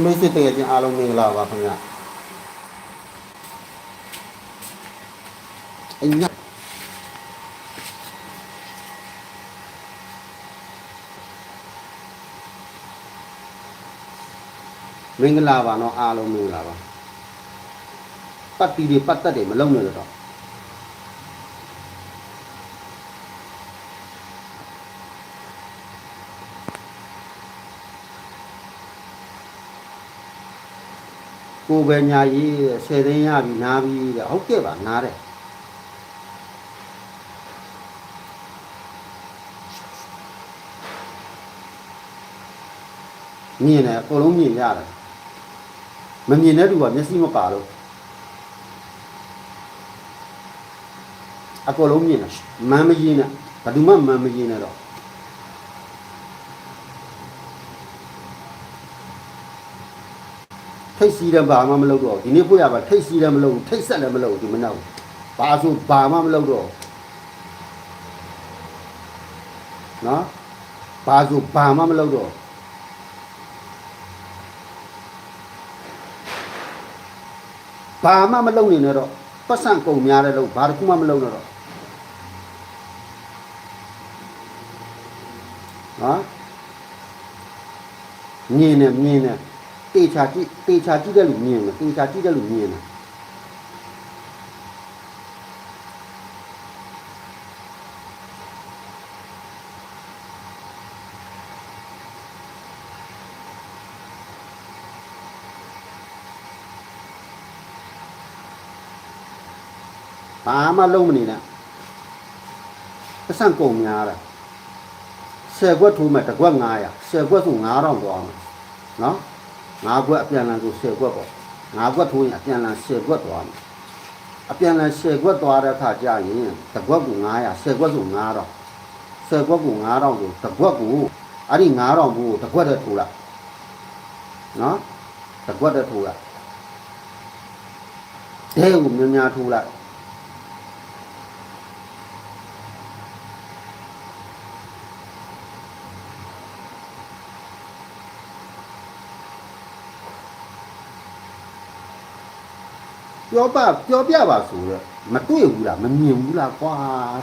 သမီးစစ်တကယ်ချင်းအားလုံးမင်္ဂလာပါခင်ဗျအညာမင်္ဂလာပါနော်အားလုံးမင်္ဂလာပါပတ်တီတွေပတ်သက်တွေမလုံးနဲ့တော့ ကိုယ်ပဲညာကြီးဆယ်သိန်းရပြီနားပြီတဲ့ဟုတ်ကဲ့ပါနားတယ်မြင်တယ်အကုန်လုံးမြင်ရတယ်မမြင်တဲ့လူကမျက်စိမပါလို့အကုန်လုံးမြင်တယ်မမ်းမရင်နဲ့ဘယ်သူမှမမ်းမရင်နဲ့တော့ ထိတ်စီးတယ်ဘာမှမလုပ်တော့ဒီနေ့ပို့ရပါထိတ်စီးတယ်မလုပ်ဘူးထိတ်ဆက်လည်းမလုပ်ဘူးဒီမနောက်ဘာဆိုဘာမှမလုပ်တော့နော်ဘာဆိုဘာမှမလုပ်တော့ဘာမှမလုပ်နေနဲ့တော့ပတ်စံကုန်များတဲ့လို့ဘာတစ်ခုမှမလုပ်နဲ့တော့နော်မြင်နေမြင်နေ တေချာကြည့်တေချာကြည့်တဲ့လူမြင်တယ်တေချာကြည့်တဲ့လူမြင်တယ်ဘာမှလုံးမနေနဲ့ပတ်စံကုန်များတယ်ဆယ်ခွက်ထိုးမ 9ခွက်အပြန်လန်ဆို10ခွက်ပေါ့9ခွက်ထိုးရင်အပြန်လန်10ခွက်သွားမယ်အပြန်လန်10ခွက်သွားတဲ့အခါကျရင်တစ်ခွက်ကို900 10ခွက်ဆို9000 10ခွက်ကို9000ဆိုတစ်ခွက်ကိုအဲ့ဒီ9000ဘူးကိုတစ်ခွက်တည်းထိုးလိုက်နော်တစ်ခွက်တည်းထိုးလိုက်ဒဲကိုများများထိုးလိုက် ပြောပါပြောပြပါဆိုတော့မတွေ့ဘူးလားမမြင်ဘူးလားကွာ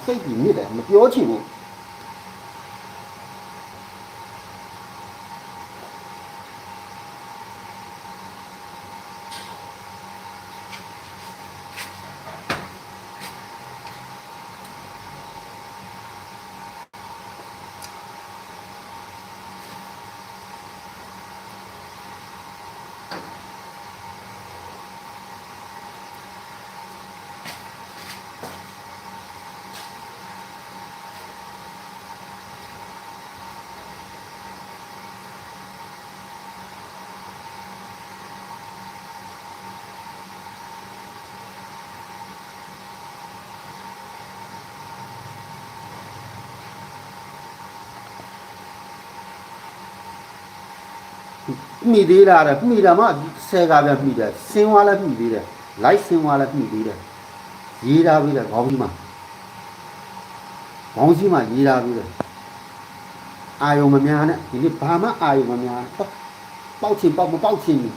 စိတ်ကြီးမြစ်တယ်မပြောချင်ဘူး မိသေးလားတဲ့မိတာမှဆယ်ကပြန်မိတယ်စင်းဝါလည်းမိသေးတယ်လိုက်စင်းဝါလည်းမိသေးတယ်ရေးထားပြီးတယ်ခေါင်းကြီးမှာခေါင်းကြီးမှာရေးထားပြီးတယ်အာယုံမများနဲ့ဒီနေ့ဘာမှအာယုံမများပေါ့ပေါက်ချင်ပေါက်မပေါက်ချင်ဘူး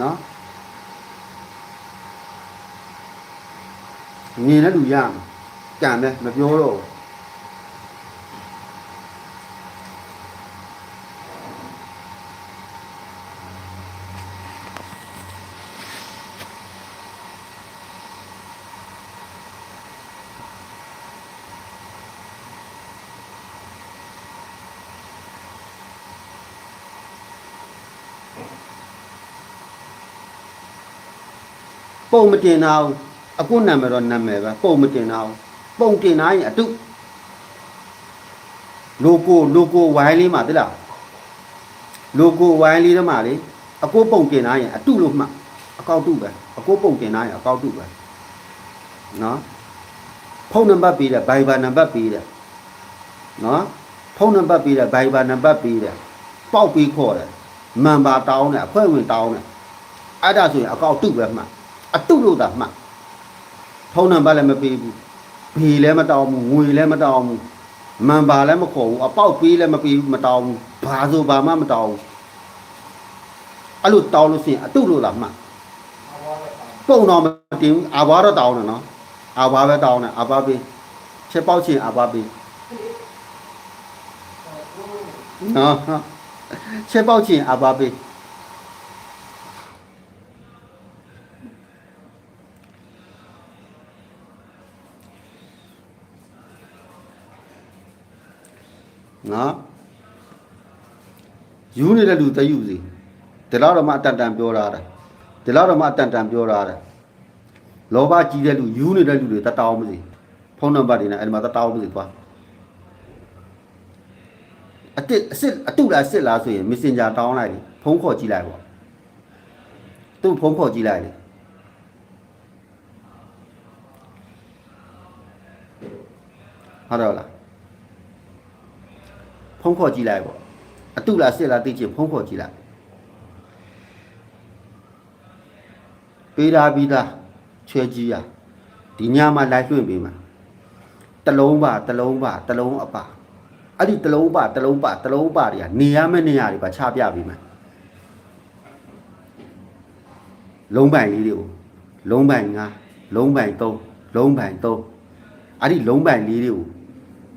နော်မြင်တဲ့လူရမှာကြံတယ်မပြောတော့ဘူး ပုံမတင်တာဘူးအခုနာမည်တော့နာမည်ပဲပုံမတင်တာဘူးပုံတင်တာရင်အတုလိုကိုလိုကိုဝိုင်းလေးမှာသိလားလိုကိုဝိုင်းလေးတည်းမှာလေအကိုပုံတင်တာရင်အတုလို့မှတ်အကောက်တုပဲအကိုပုံတင်တာရင်အကောက်တုပဲနော်ဖုန်းနံပါတ်ပေးတယ်ဘိုင်ဘာနံပါတ်ပေးတယ်နော်ဖုန်းနံပါတ်ပေးတယ်ဘိုင်ဘာနံပါတ်ပေးတယ်ပေါက်ပြီးခေါ်တယ်မန်ပါတောင်းတယ်အဖွဲ့ဝင်တောင်းတယ်အဲ့ဒါဆိုရင်အကောက်တုပဲမှတ် အတုလို့သာမှတ်ဖုန်းနံပါတ်လည်းမပေးဘူးဘေလည်းမတောင်းဘူးငွေလည်းမတောင်းဘူးမန်ပါလည်းမခေါ်ဘူးအပေါက်ပေးလည်းမပေးဘူးမတောင်းဘူးဘာဆိုဘာမှမတောင်းဘူးအဲ့လိုတောင်းလို့ရှိရင်အတုလို့လားမှတ်ပုံတော့မတင်ဘူးအာဘွားတော့တောင်းတယ်နော်အာဘွားပဲတောင်းတယ်အာဘွားပေးချက်ပေါက်ချင်အာဘွားပေးနော်ချက်ပေါက်ချင်အာဘွားပေး နော်ယူနေတဲ့လူတယူစီဒီလောက်တော့မှအတန်တန်ပြောတာတဲ့ဒီလောက်တော့မှအတန်တန်ပြောတာတဲ့လောဘကြီးတဲ့လူယူနေတဲ့လူတွေတတောင်းမစီဖုန်းနံပါတ်တွေနဲ့အဲ့ဒီမှာတတောင်းမစီသွားအတစ်အစ်စ်အတုလားအစ်စ်လားဆိုရင် Messenger တောင်းလိုက်လေဖုန်းခေါ်ကြည့်လိုက်ပေါ့သူ့ဖုန်းခေါ်ကြည့်လိုက်လေဟုတ်တော့လား ဖုန်းခေါ်ကြည့်လိုက်ပေါ့အတုလားစစ်လားသိချင်ဖုန်းခေါ်ကြည့်လိုက်ပေးတာပြီးသားချွဲကြီးရဒီညမှာလိုက်လွှင့်ပေးမှာတလုံးပါတလုံးပါတလုံးအပါအဲ့ဒီတလုံးပါတလုံးပါတလုံးပါတွေကနေရမယ့်နေရာတွေပါချပြပေးမှာလုံးပိုင်လေးတွေကိုလုံးပိုင်ငါလုံးပိုင်3လုံးပိုင်3အဲ့ဒီလုံးပိုင်လေးတွေကို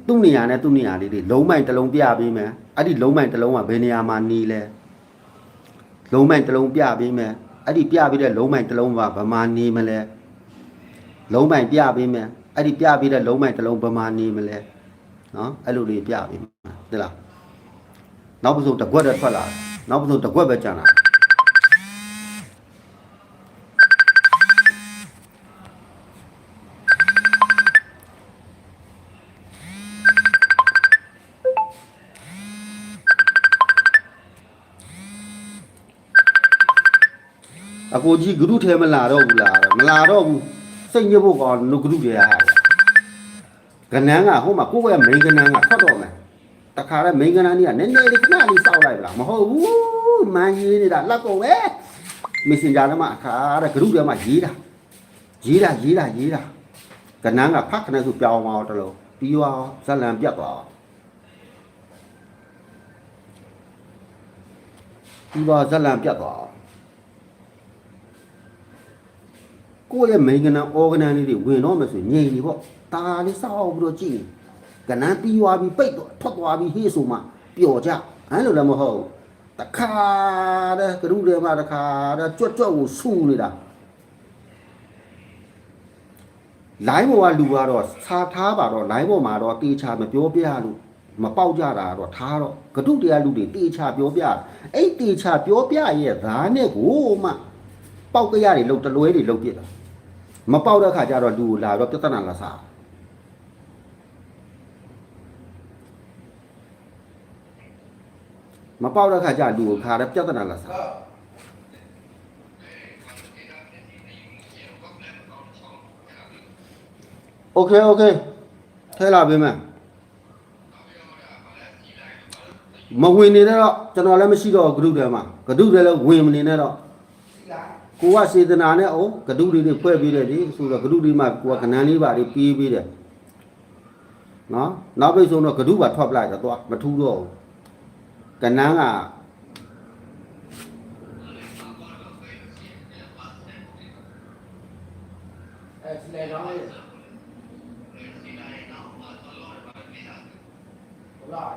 သူ့နေရာနဲ့သူ့နေရာလေးတွေလုံးမိုင်တစ်လုံးပြပေးမယ်အဲ့ဒီလုံးမိုင်တစ်လုံးကဘယ်နေရာမှာနေလဲလုံးမိုင်တစ်လုံးပြပေးမယ်အဲ့ဒီပြပေးတဲ့လုံးမိုင်တစ်လုံးကဘယ်မှာနေမလဲလုံးမိုင်ပြပေးမယ်အဲ့ဒီပြပေးတဲ့လုံးမိုင်တစ်လုံးဘယ်မှာနေမလဲနော်အဲ့လိုလေးပြပေးမယ်သိလားနောက်ပစုံတစ်ခွက်တည်းထွက်လာတယ်နောက်ပစုံတစ်ခွက်ပဲကျန်လာ ကိုကြီးဂရုထဲမလာတော့ဘူးလားတော့မလာတော့ဘူးစိတ်ညစ်ဖို့ကောင်လူဂရုတွေရဟာကနန်းကဟိုမှာကိုယ့်ရဲ့မိန်ကနန်းကထွက်တော့မယ်တခါတည်းမိန်ကနန်းကြီးကနည်းနည်းလေးခဏလေးစောက်လိုက်ဗလားမဟုတ်ဘူးမန်ရေးနေတာလက်ကုန်ပဲမက်ဆင်ဂျာထဲမှာအခါတဲ့ဂရုထဲမှာရေးတာရေးတာရေးတာရေးတာကနန်းကဖတ်ခနဲ့ဆိုပြောင်းသွားတော့တလုံးပြီးသွားဇက်လန်ပြတ်သွားပြီးသွားဇက်လန်ပြတ်သွား ကိုယ့်ရဲ့မိန်ကနန်အော်ဂနန်လေးတွေဝင်တော့မယ်ဆိုရင်ငြိမ်နေပေါ့တာလေးစောက်ပြီးတော့ကြည့်ကနန်းပြီးသွားပြီးပိတ်တော့ထွက်သွားပြီးဟေးဆိုမှပျော်ကြအဲ့လိုလည်းမဟုတ်ဘူးတခါတည်းကရုတွေမှာတခါတည်းကြွတ်ကြွတ်ကိုဆူနေတာလိုင်းပေါ်ကလူကတော့စာထားပါတော့လိုင်းပေါ်မှာတော့တေချာမပြောပြလို့မပေါက်ကြတာတော့ထားတော့ကတုတရားလူတွေတေချာပြောပြအဲ့တေချာပြောပြရဲ့ဓာတ်နဲ့ကိုမှပေါက်ကရတွေလုံတလွဲတွေလုံပြစ်တာ မပေါက်တဲ့ခါကျတော့လူကိုလာတော့ပြဿနာလာစားမပေါက်တဲ့ခါကျလူကိုခါတဲ့ပြဿနာလာစားโอเคโอเคထဲလာပေးမယ်မဝင်နေတော့ကျွန်တော်လည်းမရှိတော့ဂရုထဲမှာဂရုထဲလည်းဝင်မနေနဲ့တော့ ကိုကစေတနာနဲ့အောင်ဂတုတွေတွေဖွဲ့ပေးတယ်လေဆိုတော့ဂတုတွေမှာကိုကခဏန်းလေးပါလေးပေးပေးတယ်နော်နောက်ပိတ်ဆုံးတော့ဂတုပါထွက်ပလိုက်တော့သွားမထူးတော့ဘူးကနန်းကအဲစီလိုက်တော့လေဟုတ်လား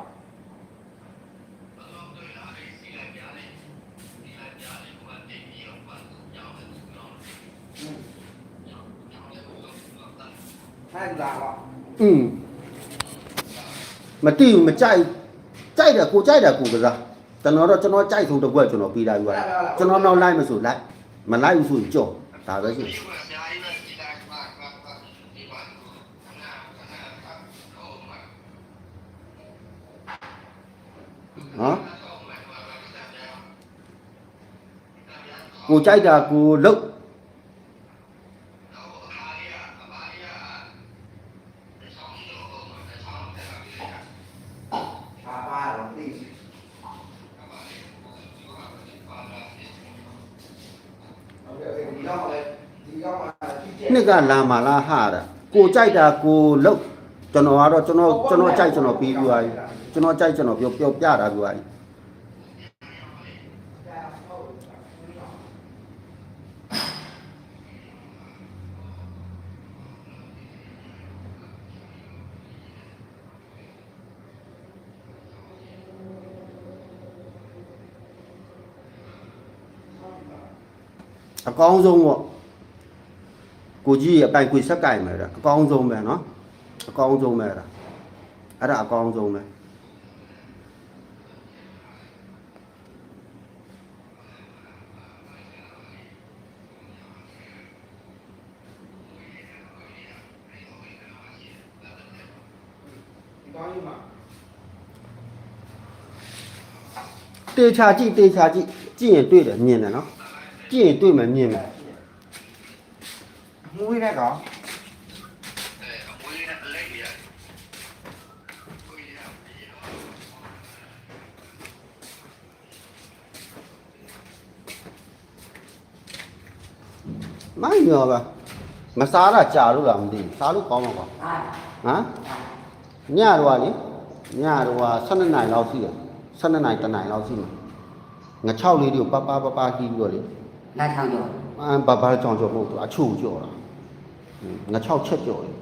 ထိုင်လာတော့ อืมမတိဘူးမကြိုက်ကြိုက်တယ်ကိုကြိုက်တယ်ကိုကစားကျွန်တော်တော့ကျွန်တော်ကြိုက်ဆုံးတစ်ခွက်ကျွန်တော်ပြီးလာယူရတယ်ကျွန်တော်နောက် နှစ်ကလာမာလာဟာတာကိုကြိုက်တာကိုလုတ်ကျွန်တော်ကတော့ကျွန်တော်ကျွန်တော်ကြိုက်ကျွန်တော်ပြီးပြီးသွားပြီကျွန်တော်ကြိုက်ကျွန်တော်ပြောပြောပြတာပြီးသွားပြီအကောင်းဆုံးပေါ့ kuji apan kui sakai me ra akong zo me no akong zo me ra ara con zo me tê cha chị tê cha chị. Chị 也对的，念的呢，这也对嘛，念的。 ဝေးတဲ့ကောင်အဲအမွေးနဲ့အလက်ကြီးရမိုင်းရောပါမစားတာကြာလို့လားမသိဘူးစားလို့ကောင်းမှာပါဟမ်ညတော့လေညတော့12နိုင်လောက်ရှိတယ်12နိုင်တနိုင်လောက်ရှိမှာငါ6လေးတွေကိုပပပပဟီးပြီးတော့လေလာချောင်းကျော်အာဘာဘာချောင်းကျော်ဟုတ်လားအချို့ကျော်လား ငါ6ချက်ကြော်တယ်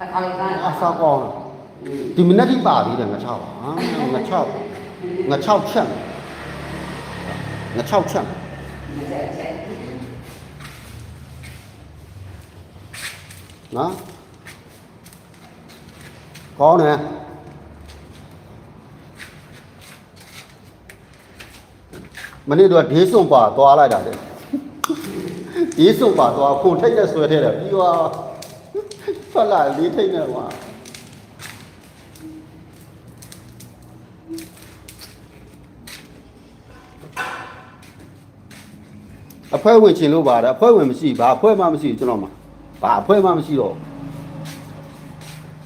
အကောင်လေးကအဆောက်ကောင်းဒီမနေ့ကပါသေးတယ်ငါ6ဟာငါ6ငါ6ချက်ငါ6ချက်နော်ကောင်းတယ်မနေ့တော့ဒေးစုံပါသွားလိုက်တာတဲ့ ဒေးစွန်ပါသွားခုန်ထိတ်နဲ့ဆွဲထဲတယ်ပြီးသွားထွက်လာလေးထိတ်နဲ့ကွာအဖွဲဝင်ချင်လို့ပါတဲ့အဖွဲဝင်မရှိဘာအဖွဲမှမရှိဘူးကျွန်တော်မှာဘာအဖွဲမှမရှိတော့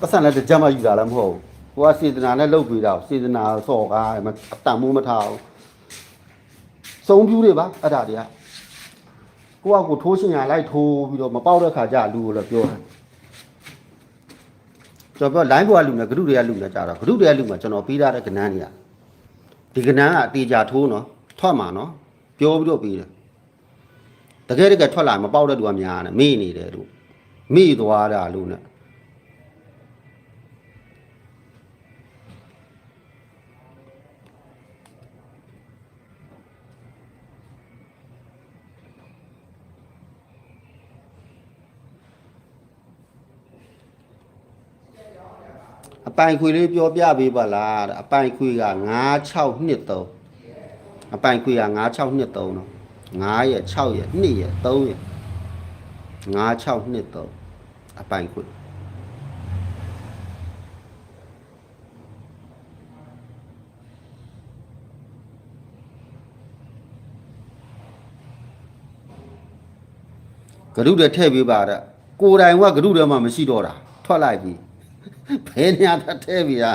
ပတ်စံလည်းတစ်ကြက်မှယူတာလည်းမဟုတ်ဘူးကိုကစေတနာနဲ့လုပ်ပြီးတော့စေတနာစော်ကားမအတန်မိုးမထားဘူးစုံပြူးတွေပါအဲ့ဒါတွေက ကိုကကိုထိုးရှင်ရလိုက်ထိုးပြီးတော့မပေါက်တဲ့ခါကျလူကိုလည်းပြောတယ်ကျွန်တော်ပြော line ပေါ်ကလူနဲ့ဂရုတွေကလူနဲ့ကြာတော့ဂရုတွေကလူမှာကျွန်တော်ပြီးသားတဲ့ကဏ္ဍတွေကဒီကဏ္ဍကအတေချာထိုးနော်ထွက်မှာနော်ပြောပြီးတော့ပြီးတယ်တကယ်တကယ်ထွက်လာမပေါက်တဲ့လူကများတယ်မေ့နေတယ်လို့မေ့သွားတာလို့ ਨੇ အပိုင်ခွေလေးပြောပြပေးပါလားတဲ့အပိုင်ခွေက96နှစ်3အပိုင်ခွေက96နှစ်3နော်9ရဲ့6ရဲ့2ရဲ့3ရဲ့96နှစ်3အပိုင်ခွေဂရုတွေထည့်ပေးပါတဲ့ကိုယ်တိုင်ကဂရုတွေမှမရှိတော့တာထွက်လိုက်ပြီ ဘယ်နေရာသတ်ထဲပြီอ่ะ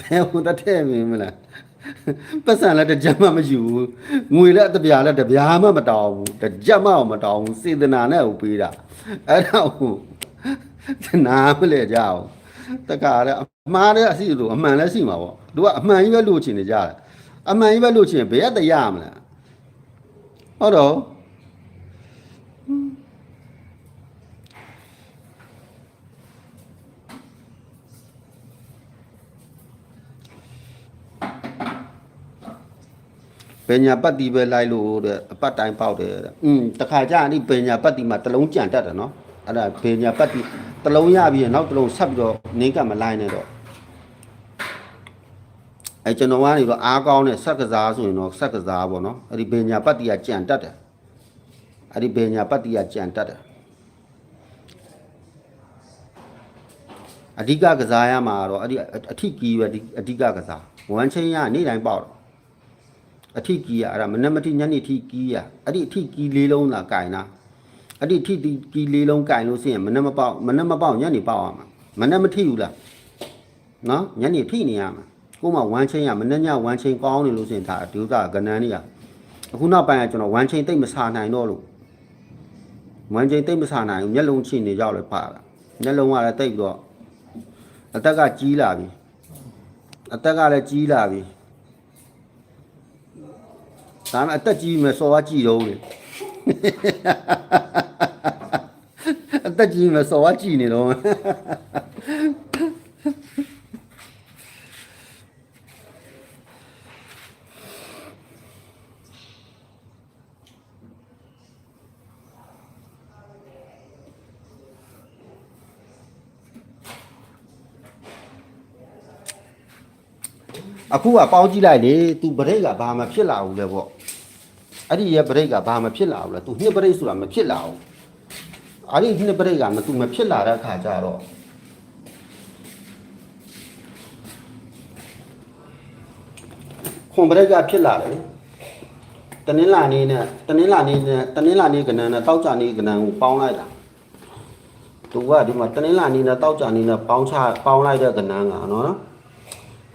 ဘယ်ဟိုသတ်ထဲပြီမလားပတ်စံလည်းတစ်ကြက်မှမယူဘူးငွေလည်းတစ်ပြားလည်းတစ်ပြားမှမတောင်းဘူးတစ်ကြက်မှမတောင်းဘူးစေတနာနဲ့ဟိုပေးတာအဲ့ဒါဟိုနားမလဲကြအောင်တက္ကရာလည်းအမှားလည်းအစီလို့အမှန်လည်းရှိမှာပေါ့သူကအမှန်ကြီးပဲလို့ချင်နေကြတယ်အမှန်ကြီးပဲလို့ချင်ဘယ်ရတရမလဲဟုတ်တော့ ပညာပတ်တိပဲလိုက်လို့တဲ့အပတ်တိုင်းပေါက်တယ်တဲ့อืมတခါကြာအဲ့ဒီပညာပတ်တိမှာတစ်လုံးကြံတတ်တယ်နော်အဲ့ဒါပညာပတ်တိတစ်လုံးရပြီးရင်နောက်တစ်လုံးဆက်ပြီးတော့နင်းကပ်မလိုက်နဲ့တော့အဲကျွန်တော်ကနေတော့အားကောင်းတဲ့ဆက်ကစားဆိုရင်တော့ဆက်ကစားပေါ့နော်အဲ့ဒီပညာပတ်တိကကြံတတ်တယ်အဲ့ဒီပညာပတ်တိကကြံတတ်တယ်အဓိကကစားရမှာတော့အဲ့ဒီအထိကီးပဲဒီအဓိကကစားဝမ်ချင်းရနေ့တိုင်းပေါက်တယ် အထိကီးရအဲ့ဒါမနက်မထိညနေထိကီးရအဲ့ဒီအထိကီးလေးလုံးလာကင်တာအဲ့ဒီအထိကီးလေးလုံးကင်လို့ရှိရင်မနက်မပေါက်မနက်မပေါက်ညနေပေါက်ရမှာမနက်မထိဘူးလားနော်ညနေထိနေရမှာကို့မှာဝမ်းချင်းရမနက်ညဝမ်းချင်းကောင်းနေလို့ရှိရင်ဒါဒုသကနန်းနေရအခုနောက်ပိုင်းကကျွန်တော်ဝမ်းချင်းတိတ်မစားနိုင်တော့လို့ဝမ်းချင်းတိတ်မစားနိုင်ဘူးမျက်လုံးချိနေကြလို့ပါတာမျက်လုံးကလည်းတိတ်ပြီးတော့အသက်ကကြီးလာပြီအသက်ကလည်းကြီးလာပြီ ဒါမှအသက်ကြီးမယ်စော်ကကြည့်တော့လေအသက်ကြီးမယ်စော်ကကြည့်နေတော့အခုကပေါင်းကြည့်လိုက်လေ तू ဘရိတ်ကဘာမှဖြစ်လာဘူးလေပေါ့ အဲ့ဒီရဲ့ဘရိတ်ကဘာမှဖြစ်လာဘူးလေ तू နှစ်ဘရိတ်ဆိုတာမဖြစ်လာဘူးအဲ့ဒီနှစ်ဘရိတ်ကမ तू မဖြစ်လာတဲ့အခါကျတော့ခွန်ဘရိတ်ကဖြစ်လာတယ်လေတနင်္လာနေ့နဲ့တနင်္လာနေ့နဲ့တနင်္လာနေ့ကဏ္ဍနဲ့တောက်ကြနေ့ကဏ္ဍကိုပေါင်းလိုက်တာသူကဒီမှာတနင်္လာနေ့နဲ့တောက်ကြနေ့နဲ့ပေါင်းချပေါင်းလိုက်တဲ့ကဏ္ဍကနော်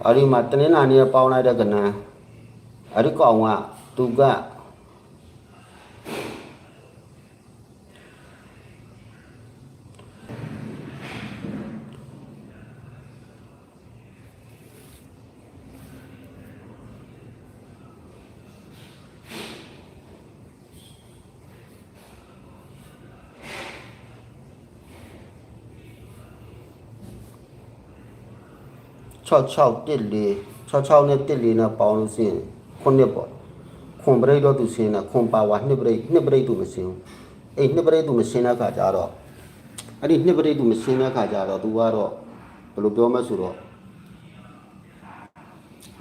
အဲ့ဒီမှာတနင်္လာနေ့ပေါင်းလိုက်တဲ့ကဏ္ဍအဲ့ဒီကောင်ကသူက 66တက်လေ66နဲ့တက်လေနဲ့ပေါင်းလို့ရှိရင်ခုနှစ်ပေါ့ခွန်ပရိတ်တော့သူရှင်းတာခွန်ပါဝါနှစ်ပရိတ်နှစ်ပရိတ်သူမရှင်းဘူးအဲ့နှစ်ပရိတ်သူမရှင်းတဲ့အခါကျတော့အဲ့ဒီနှစ်ပရိတ်သူမရှင်းတဲ့အခါကျတော့ तू ကတော့ဘယ်လိုပြောမလဲဆိုတော့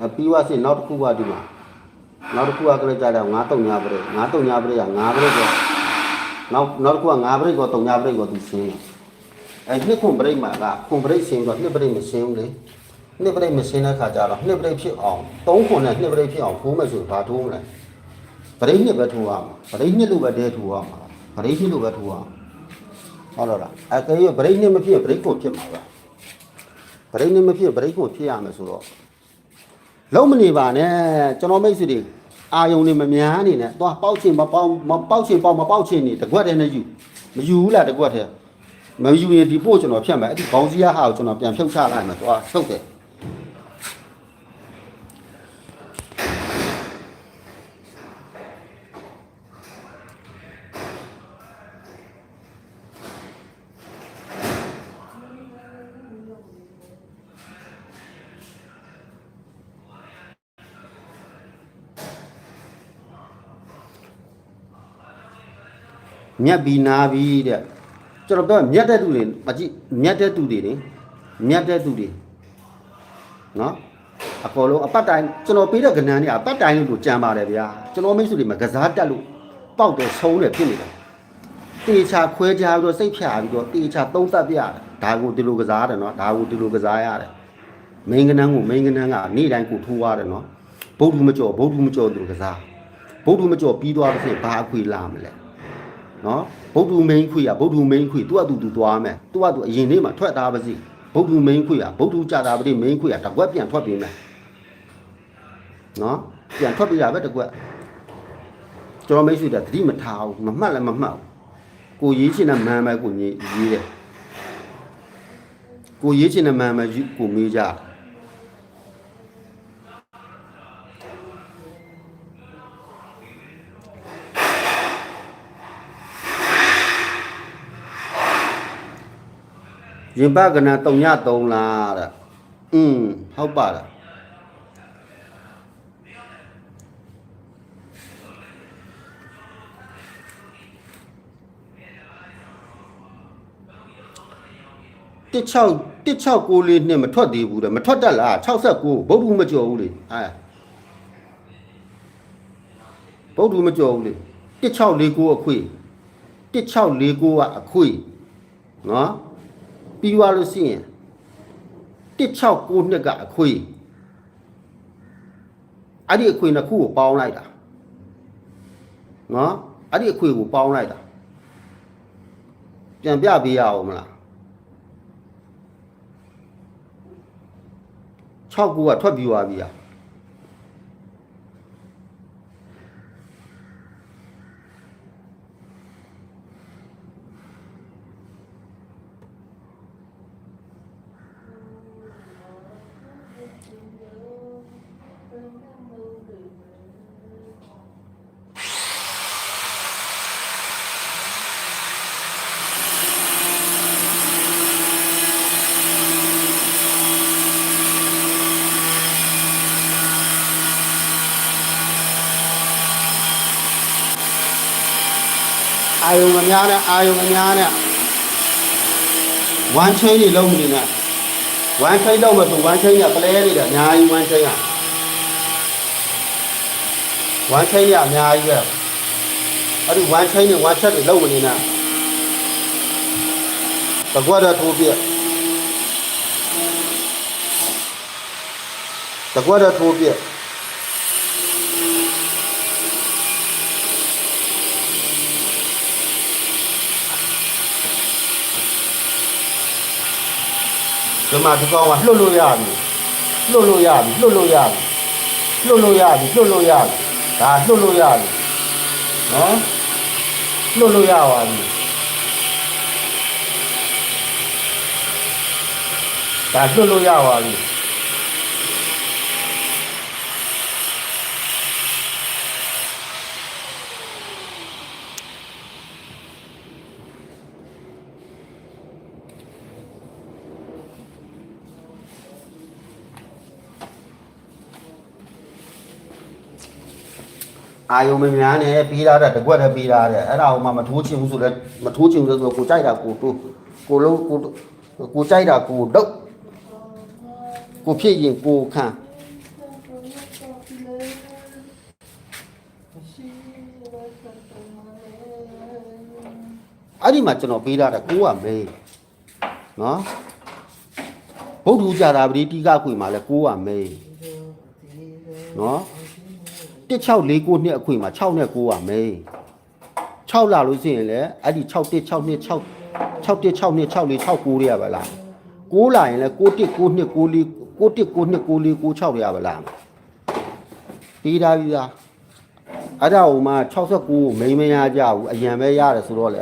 အပြီးွားစီနောက်တစ်ခုကဒီမှာနောက်တစ်ခုကကလေးကြတော့9တုံညာပရိတ်9တုံညာပရိတ်က9ပရိတ်တော့နောက်နောက်တစ်ခုက9ပရိတ်ကတုံညာပရိတ်ကသူရှင်းတယ်အဲ့နှစ်ခွန်ပရိတ်မှာကခွန်ပရိတ်ရှင်းတော့နှစ်ပရိတ်မရှင်းဘူးလေ နှစ်ပရိတ်မရှင်းတဲ့ခါကျတော့နှစ်ပရိတ်ဖြစ်အောင်သုံးခွန်နဲ့နှစ်ပရိတ်ဖြစ်အောင်ထိုးမယ်ဆိုရင်ဘာထိုးမလဲပရိတ်နှစ်ပဲထိုးရမှာပရိတ်နှစ်လို့ပဲတဲထိုးရမှာပရိတ်နှစ်လို့ပဲထိုးရမှာဟုတ်တော့လားအကယ်၍ပရိတ်နှစ်မဖြစ်ပရိတ်ကိုဖြစ်မှာပဲပရိတ်နှစ်မဖြစ်ပရိတ်ကိုဖြစ်ရမယ်ဆိုတော့လုံးမနေပါနဲ့ကျွန်တော်မိတ်ဆွေတွေအာယုံနေမများနေနဲ့သွားပေါက်ချင်မပေါက်မပေါက်ချင်ပေါက်မပေါက်ချင်နေတကွက်တည်းနဲ့ယူမယူဘူးလားတကွက်တည်းမယူရင်ဒီပို့ကျွန်တော်ဖြတ်မယ်အဲ့ဒီခေါင်းစည်းရဟာကိုကျွန်တော်ပြန်ဖြုတ်ချလိုက်မယ်သွားထုတ်တယ် မြတ်ပြီးနာပြီးတဲ့ကျွန်တော်ပြောမြတ်တဲ့သူတွေမကြည့်မြတ်တဲ့သူတွေလေမြတ်တဲ့သူတွေနော်အကောလုံးအပတ်တိုင်းကျွန်တော်ပေးတဲ့ကဏ္ဍတွေအပတ်တိုင်းလို့ကြံပါတယ်ဗျာကျွန်တော်မိတ်ဆွေတွေမှာကစားတက်လို့ပေါက်တယ်ဆုံးတယ်ဖြစ်နေတယ်တေချာခွဲခြားပြီးတော့စိတ်ဖြာပြီးတော့တေချာသုံးသပ်ပြရတယ်ဒါကိုဒီလိုကစားတယ်နော်ဒါကိုဒီလိုကစားရတယ်မိန်ကနန်းကိုမိန်ကနန်းကနေ့တိုင်းကိုထိုးရတယ်နော်ဗုဒ္ဓမကျော်ဗုဒ္ဓမကျော်သူကစားဗုဒ္ဓမကျော်ပြီးသွားတဲ့ဆိုဘာအခွေလာမလဲ နော်ဗုဒ္ဓမိန်ခွေရဗုဒ္ဓမိန်ခွေသူကသူသူသွားမယ်သူကသူအရင်နေ့မှာထွက်သားပါစီဗုဒ္ဓမိန်ခွေရဗုဒ္ဓကြာတာပတိမိန်ခွေရတကွက်ပြန်ထွက်ပြေးမယ်နော်ပြန်ထွက်ပြေးရပဲတကွက်ကျွန်တော်မိတ်ဆွေတဲ့သတိမထားဘူးမမှတ်လည်းမမှတ်ဘူးကိုရေးချင်တဲ့မန်ပဲကိုရေးရေးတယ်ကိုရေးချင်တဲ့မန်ပဲကိုမေးကြတယ် ရင်ပကနာ3ည3လားတဲ့อืมဟုတ်ပါလားတစ်6 16လေးနှစ်မထွက်သေးဘူးတဲ့မထွက်တတ်လား69ဗုဒ္ဓမကြော်ဘူးလေအဲဗုဒ္ဓမကြော်ဘူးလေ1649အခွေ1649ကအခွေနော် ပြီးသွားလို့ရှိရင်169နှစ်ကအခွေအဲ့ဒီအခွေနှစ်ခုကိုပေါင်းလိုက်တာနော်အဲ့ဒီအခွေကိုပေါင်းလိုက်တာပြန်ပြပေးရအောင်မလား6ခုကထွက်ပြီးသွားပြီอ่ ယုံမများနဲ့အာယုံမများနဲ့ဝမ်းချင်းတွေလုံးမနေနဲ့ဝမ်းချင်းလုံးမဆိုဝမ်းချင်းကပလဲနေတယ်အများကြီးဝမ်းချင်းကဝမ်းချင်းကအများကြီးပဲအဲ့ဒီဝမ်းချင်းတွေဝမ်းချက်တွေလုံးမနေနဲ့တကွက်တော့ထိုးပြတကွက်တော့ထိုးပြ ဒီမှာဒီကောင်ကလှုပ်လို့ရပြီလှုပ်လို့ရပြီလှုပ်လို့ရပြီလှုပ်လို့ရပြီလှုပ်လို့ရပြီဒါလှုပ်လို့ရပြီနော်လှုပ်လို့ရပါပြီဒါလှုပ်လို့ရပါပြီ အာယုံမများနဲ့ပြီးလာတဲ့တကွက်တည်းပြီးလာတဲ့အဲ့ဒါဟိုမှမထိုးချင်ဘူးဆိုတော့မထိုးချင်ဘူးဆိုတော့ကိုကြိုက်တာကိုတိုးကိုလုံးကိုကိုကြိုက်တာကိုတော့ကိုဖြစ်ရင်ကိုခံအဲ့ဒီမှာကျွန်တော်ပေးလာတာကိုကမေးနော်ဘုဒ္ဓကြာတာပတိတိကခွေမှာလဲကိုကမေးနော် 1649နှစ်အခွင့်မှာ6နဲ့9ပါမယ်6လာလို့ရှိရင်လည်းအဲ့ဒီ6 1 6နှစ်6 6 1 6နှစ်6 4 6 9တွေရပါလား9လာရင်လည်း9 1 9နှစ်9 4 9 1 9နှစ်9 4 9 6တွေရပါလားပြီးသားပြီးသားအဲ့ဒါဟိုမှာ69ကိုမိန်မရကြဘူးအရန်ပဲရတယ်ဆိုတော့လေ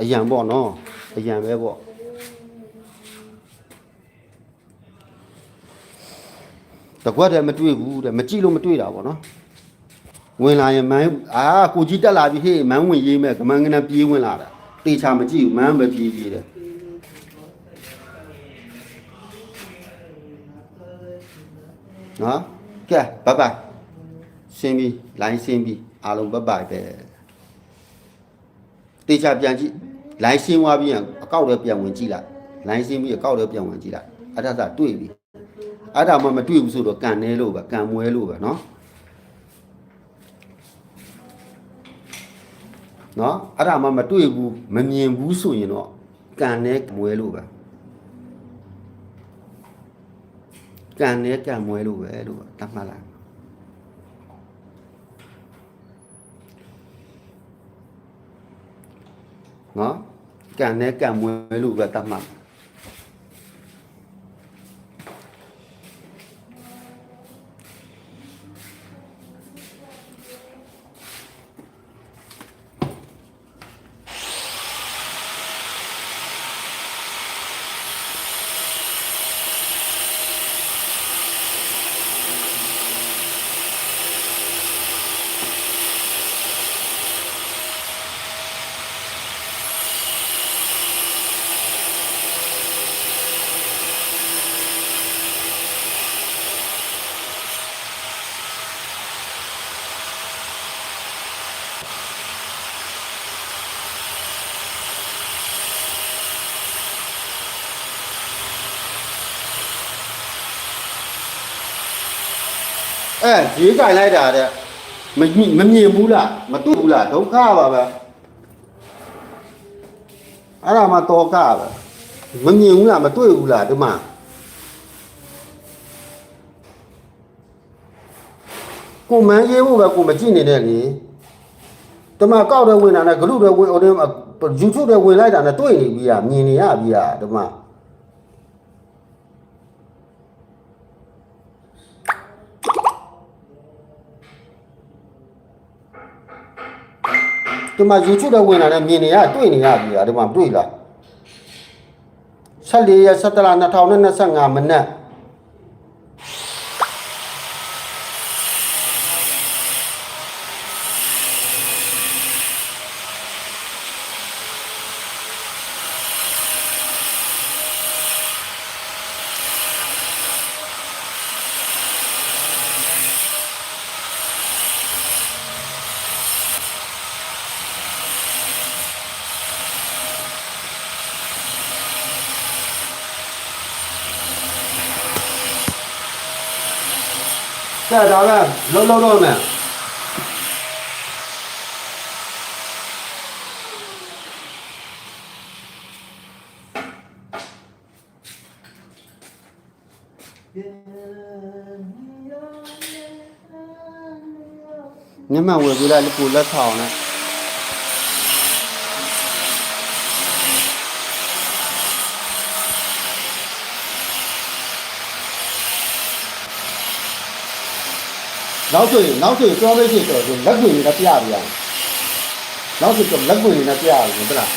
အရန်ပေါ့နော်အရန်ပဲပေါ့တကွက်တည်းမတွေ့ဘူးတဲ့မကြည့်လို့မတွေ့တာပေါ့နော် ဝင်လာရင်မန်းအာကိုကြီးတက်လာပြီဟေ့မန်းဝင်ရေးမဲ့ကမန်းကနပြေးဝင်လာတာတေချာမကြည့်ဘူးမန်းပဲပြေးပြေးတယ်နော်ကဲဘိုင်ဘိုင်ဆင်းပြီလိုင်းဆင်းပြီအားလုံးဘိုင်ဘိုင်ပဲတေချာပြန်ကြည့်လိုင်းဆင်းသွားပြီးရင်အကောက်တော့ပြန်ဝင်ကြည့်လိုက်လိုင်းဆင်းပြီးအကောက်တော့ပြန်ဝင်ကြည့်လိုက်အဲ့ဒါကတွေ့ပြီအဲ့ဒါမှမတွေ့ဘူးဆိုတော့ကန်နေလို့ပဲကန်မွဲလို့ပဲနော် နော်အဲ့ဒါမှမတွေ့ဘူးမမြင်ဘူးဆိုရင်တော့ကန်နဲ့မွဲလို့ပဲကန်နဲ့ကန်မွဲလို့ပဲလို့တတ်မှတ်လိုက်နော်ကန်နဲ့ကန်မွဲလို့ပဲတတ်မှတ် အဲဈေးကြိုင်လိုက်တာတဲ့မမြင်မမြင်ဘူးလားမတွေ့ဘူးလားဒုက္ခပါပဲအဲ့ဒါမှတော့ကပဲမမြင်ဘူးလားမတွေ့ဘူးလားဒီမှာကိုမန်းရေးဖို့ပဲကိုမကြည့်နေတဲ့လေဒီမှာကောက်တဲ့ဝင်တာနဲ့ဂရုတဲ့ဝင်ဟိုတဲ့ YouTube တဲ့ဝင်လိုက်တာနဲ့တွေ့နေပြီอ่ะမြင်နေရပြီอ่ะဒီမှာ ဒီမှာ YouTube တော့ဝင်လာတယ်မြင်နေရတွေ့နေရပြီလားဒီမှာတွေ့လား14ရက်17လ2025မိနစ်ကဲ ဒါပဲလုံးလုံးတော့မယ်ညမဝယ်ပြလိုက်ကိုလ နဲ့နောက်ဆိုရင်နောက်ဆိုရင်ပြောမေးချင်ဆိုရင်လက်ွင်နဲ့ပြရပြအောင်နောက်ဆိုတော့လက်ွင်နဲ့ပြရအောင်ဟုတ်လား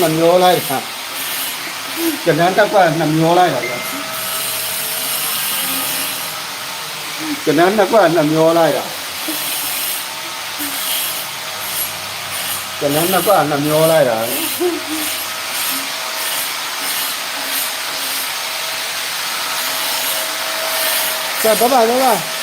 မမျောလိုက်တာကျန်တဲ့ကွက်နှမျောလိုက်တာကျန်တဲ့ကွက်နှမျောလိုက်တာကျန်တဲ့ကွက်နှမျောလိုက်တာ 再拜拜拜拜。拜拜